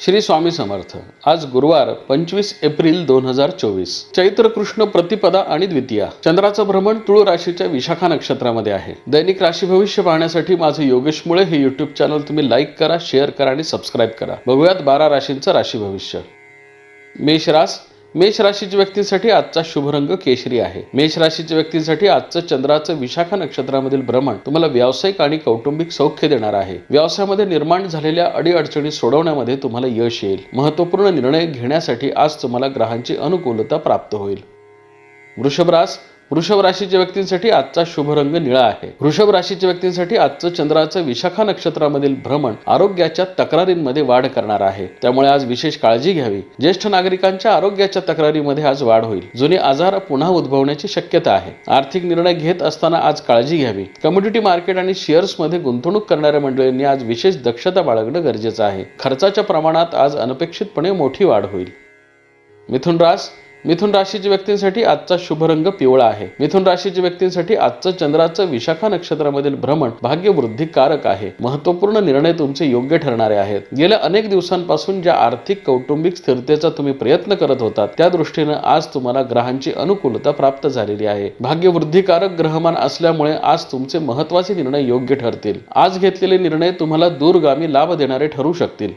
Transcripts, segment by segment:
श्री स्वामी समर्थ. आज गुरुवार पंचवीस एप्रिल दोन हजार चोवीस. चैत्र कृष्ण प्रतिपदा आणि द्वितीया. चंद्राचं भ्रमण तुळ राशीच्या विशाखा नक्षत्रामध्ये आहे. दैनिक राशी भविष्य पाहण्यासाठी माझं योगेश मुळे हे युट्यूब चॅनल तुम्ही लाईक करा शेअर करा आणि सबस्क्राईब करा. बघूयात बारा राशींचं राशी भविष्य. मेष रास मेष राशीच्या व्यक्तींसाठी आजचा शुभ रंग केशरी आहे. मेष राशीच्या व्यक्तींसाठी आजचं चंद्राचं विशाखा नक्षत्रामधील भ्रमण तुम्हाला व्यावसायिक आणि कौटुंबिक सौख्य देणार आहे. व्यवसायामध्ये निर्माण झालेल्या अडीअडचणी सोडवण्यामध्ये तुम्हाला यश येईल. महत्त्वपूर्ण निर्णय घेण्यासाठी आज तुम्हाला ग्रहांची अनुकूलता प्राप्त होईल. वृषभरास वृषभ राशीच्या व्यक्तींसाठी आजचा शुभ रंग निळा आहे. वृषभ राशीच्या व्यक्तींसाठी आजचं चंद्राचं विशाखा नक्षत्रामधील भ्रमण आरोग्याच्या तक्रारींमध्ये वाढ करणार आहे. त्यामुळे आज विशेष काळजी घ्यावी. ज्येष्ठ नागरिकांच्या आरोग्याच्या तक्रारीमध्ये आज वाढ होईल. जुने आजार पुन्हा उद्भवण्याची शक्यता आहे. आर्थिक निर्णय घेत असताना आज काळजी घ्यावी. कमोडिटी मार्केट आणि शेअर्समध्ये गुंतवणूक करणाऱ्या मंडळींनी आज विशेष दक्षता बाळगणं गरजेचं आहे. खर्चाच्या प्रमाणात आज अनपेक्षितपणे मोठी वाढ होईल. मिथुन रास मिथुन राशीच्या व्यक्तींसाठी आजचा शुभ रंग पिवळा आहे. मिथुन राशीच्या व्यक्तींसाठी आजचं चंद्राचं विशाखा नक्षत्रामधील भ्रमण भाग्यवृद्धिकारक आहे. महत्त्वपूर्ण निर्णय तुमचे योग्य ठरणारे आहेत. गेल्या अनेक दिवसांपासून ज्या आर्थिक कौटुंबिक स्थिरतेचा तुम्ही प्रयत्न करत होता त्या दृष्टीनं आज तुम्हाला ग्रहांची अनुकूलता प्राप्त झालेली आहे. भाग्यवृद्धिकारक ग्रहमान असल्यामुळे आज तुमचे महत्त्वाचे निर्णय योग्य ठरतील. आज घेतलेले निर्णय तुम्हाला दूरगामी लाभ देणारे ठरू शकतील.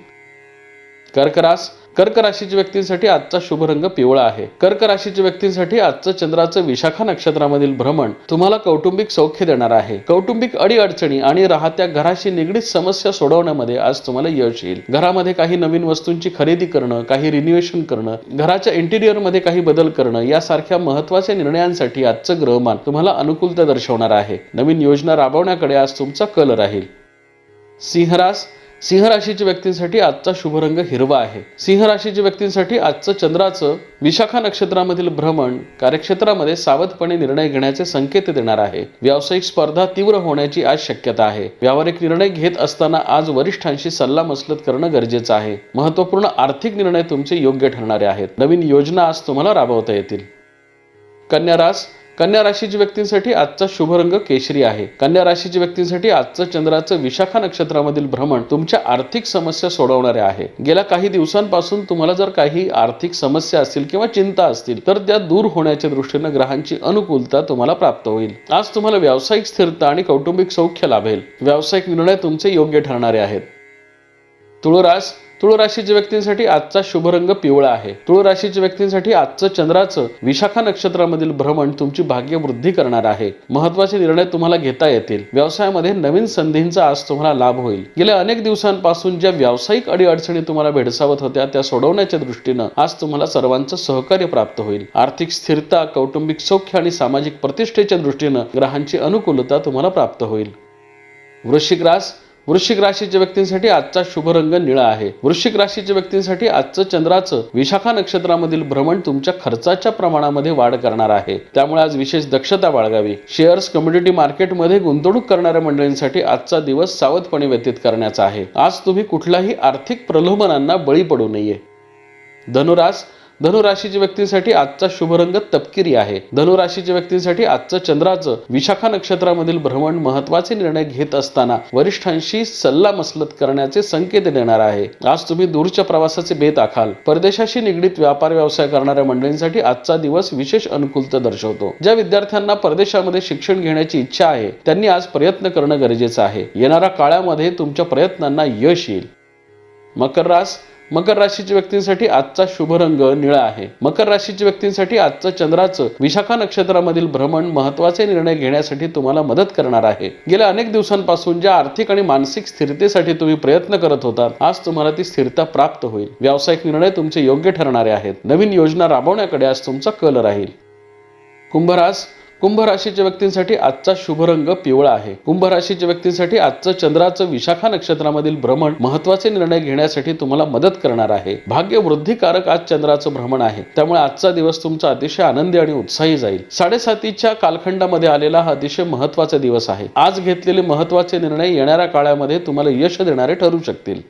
कर्करास कर्क राशीच्या व्यक्तींसाठी आजचा शुभ रंग पिवळा आहे. कर्क राशीच्या व्यक्तींसाठी आजचं चंद्राचं विशाखा नक्षत्रामधील भ्रमण तुम्हाला कौटुंबिक सौख्य देणार आहे. कौटुंबिक अडीअडचणी आणि राहत्या घराशी निगडीत समस्या सोडवण्यामध्ये आज तुम्हाला यश येईल. घरामध्ये काही नवीन वस्तूंची खरेदी करणं काही रिन्युएशन करणं घराच्या इंटिरियरमध्ये काही बदल करणं यासारख्या महत्त्वाच्या निर्णयांसाठी आजचं ग्रहमान तुम्हाला अनुकूलता दर्शवणार आहे. नवीन योजना राबवण्याकडे आज तुमचा कल राहील. सिंहरास सिंह राशीच्या व्यक्तींसाठी आजचा शुभ रंग हिरवा आहे. सिंह राशीच्या व्यक्तींसाठी आजचं चंद्राचं विशाखा नक्षत्रामधील भ्रमण कार्यक्षेत्रामध्ये सावधपणे निर्णय घेण्याचे संकेत देणार आहे. व्यावसायिक स्पर्धा तीव्र होण्याची आज शक्यता आहे. व्यावहारिक निर्णय घेत असताना आज वरिष्ठांशी सल्लामसलत करणं गरजेचं आहे. महत्त्वपूर्ण आर्थिक निर्णय तुमचे योग्य ठरणारे आहेत. नवीन योजना आज तुम्हाला राबवता येतील. कन्या रास कन्या राशीच्या व्यक्तींसाठी आजचा शुभ रंग केशरी आहे. कन्या राशीच्या व्यक्तींसाठी आजचं चंद्राचं विशाखा नक्षत्रामधील भ्रमण तुमच्या आर्थिक समस्या सोडवणारे आहे. गेल्या काही दिवसांपासून तुम्हाला जर काही आर्थिक समस्या असतील किंवा चिंता असतील तर त्या दूर होण्याच्या दृष्टीनं ग्रहांची अनुकूलता तुम्हाला प्राप्त होईल. आज तुम्हाला व्यावसायिक स्थिरता आणि कौटुंबिक सौख्य लाभेल. व्यावसायिक निर्णय तुमचे योग्य ठरणारे आहेत. तुळरास तुळ राशीच्या व्यक्तींसाठी आजचा शुभ रंग पिवळा आहे. तुळ राशीच्या व्यक्तींसाठी आजचं चंद्राचं विशाखा नक्षत्रामधील भ्रमण तुमची भाग्यवृद्धी करणार आहे. महत्त्वाचे निर्णय तुम्हाला घेता येतील. व्यवसायामध्ये नवीन संधींचा आज तुम्हाला लाभ होईल. गेल्या अनेक दिवसांपासून ज्या व्यावसायिक अडीअडचणी तुम्हाला भेडसावत होत्या त्या सोडवण्याच्या दृष्टीनं आज तुम्हाला सर्वांचं सहकार्य प्राप्त होईल. आर्थिक स्थिरता कौटुंबिक सौख्य आणि सामाजिक प्रतिष्ठेच्या दृष्टीनं ग्रहांची अनुकूलता तुम्हाला प्राप्त होईल. वृश्चिक रास वृश्चिक राशीच्या व्यक्तींसाठी आजचा शुभ रंग निळा आहे. वृश्चिक राशीच्या व्यक्तींसाठी आजचं चंद्राचं विशाखा नक्षत्रामधील भ्रमण तुमच्या खर्चाच्या प्रमाणामध्ये वाढ करणार आहे. त्यामुळे आज विशेष दक्षता बाळगावी. शेअर्स कम्युनिटी मार्केटमध्ये गुंतवणूक करणाऱ्या मंडळींसाठी आजचा दिवस सावधपणे व्यतीत करण्याचा आहे. आज तुम्ही कुठलाही आर्थिक प्रलोभनांना बळी पडू नये. धनुरास धनुराशीच्या व्यक्तींसाठी आजचा शुभ रंग तपकिरी आहे. धनुराशीच्या व्यक्तींसाठी आजचं चंद्राचं विशाखा नक्षत्रामधील भ्रमण महत्त्वाचे निर्णय घेत असताना वरिष्ठांशी सल्ला मसलत करण्याचे संकेत देणार आहे. आज तुम्ही दूरच्या प्रवासाचे बेत आखाल. परदेशाशी निगडीत व्यापार व्यवसाय करणाऱ्या मंडळींसाठी आजचा दिवस विशेष अनुकूलता दर्शवतो. ज्या विद्यार्थ्यांना परदेशामध्ये शिक्षण घेण्याची इच्छा आहे त्यांनी आज प्रयत्न करणं गरजेचं आहे. येणाऱ्या काळामध्ये तुमच्या प्रयत्नांना यश येईल. मकर रास मकर राशीच्या व्यक्तींसाठी आजचा शुभ रंग निळा आहे. मकर राशीच्या व्यक्तींसाठी आजचं चंद्राचं विशाखा नक्षत्रामधील भ्रमण महत्त्वाचे निर्णय घेण्यासाठी तुम्हाला मदत करणार आहे. गेल्या अनेक दिवसांपासून ज्या आर्थिक आणि मानसिक स्थिरतेसाठी तुम्ही प्रयत्न करत होता आज तुम्हाला ती स्थिरता प्राप्त होईल. व्यावसायिक निर्णय तुमचे योग्य ठरणारे आहेत. नवीन योजना राबवण्याकडे आज तुमचा कल राहील. कुंभरास कुंभ राशीच्या व्यक्तींसाठी आजचा शुभ रंग पिवळा आहे. कुंभ राशीच्या व्यक्तींसाठी आजचं चंद्राचं विशाखा नक्षत्रामधील भ्रमण महत्त्वाचे निर्णय घेण्यासाठी तुम्हाला मदत करणार आहे. भाग्य वृद्धिकारक आज चंद्राचं भ्रमण आहे. त्यामुळे आजचा दिवस तुमचा अतिशय आनंदी आणि उत्साही जाईल. साडेसातीच्या कालखंडामध्ये आलेला हा अतिशय महत्त्वाचा दिवस आहे. आज घेतलेले महत्त्वाचे निर्णय येणाऱ्या काळामध्ये तुम्हाला यश देणारे ठरू शकतील.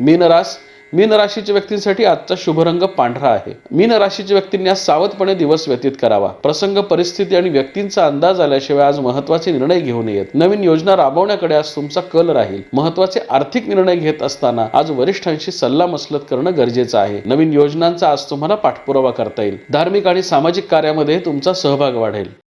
मीनरास मीन राशीच्या व्यक्तींसाठी आजचा शुभ रंग पांढरा आहे. मीन राशीच्या व्यक्तींनी आज सावधपणे दिवस व्यतीत करावा. प्रसंग परिस्थिती आणि व्यक्तींचा अंदाज आल्याशिवाय आज महत्त्वाचे निर्णय घेऊ नयेत. नवीन योजना राबवण्याकडे आज तुमचा कल राहील. महत्त्वाचे आर्थिक निर्णय घेत असताना आज वरिष्ठांशी सल्ला मसलत करणं गरजेचं आहे. नवीन योजनांचा आज तुम्हाला पाठपुरावा करता येईल. धार्मिक आणि सामाजिक कार्यामध्ये तुमचा सहभाग वाढेल.